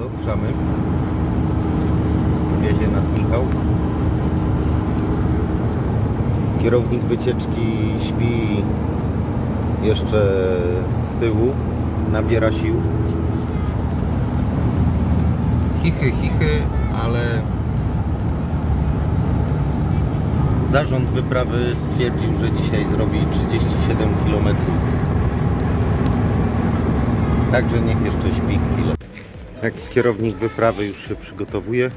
to ruszamy. Wiezie nas Michał. Kierownik wycieczki śpi jeszcze z tyłu, nabiera sił. Chichy, chichy, ale zarząd wyprawy stwierdził, że dzisiaj zrobi 37 km. Także niech jeszcze śpi chwilę. Jak kierownik wyprawy już się przygotowuje,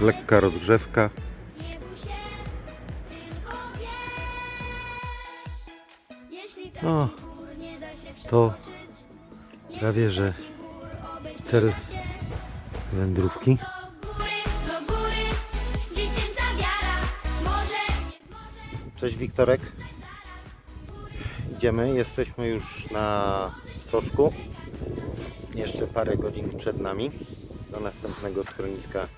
lekka rozgrzewka. O, to prawie że cel wędrówki. Cześć Wiktorek. Idziemy, jesteśmy już na stożku. Parę godzin przed nami do następnego schroniska,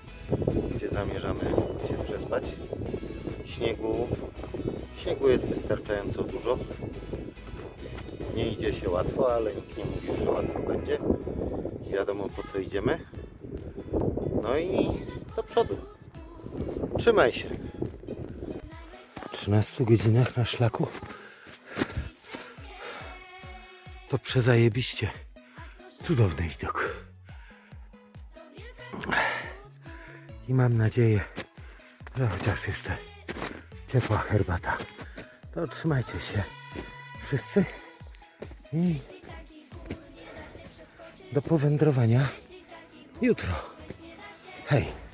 gdzie zamierzamy się przespać. Śniegu, śniegu jest wystarczająco dużo. Nie idzie się łatwo, ale nikt nie mówił, że łatwo będzie. Wiadomo po co idziemy. No i do przodu. Trzymaj się. 13 godzinach na szlaku. To przezajebiście. Cudowny widok. I mam nadzieję, że chociaż jeszcze ciepła herbata. To trzymajcie się wszyscy i do powędrowania jutro. Hej!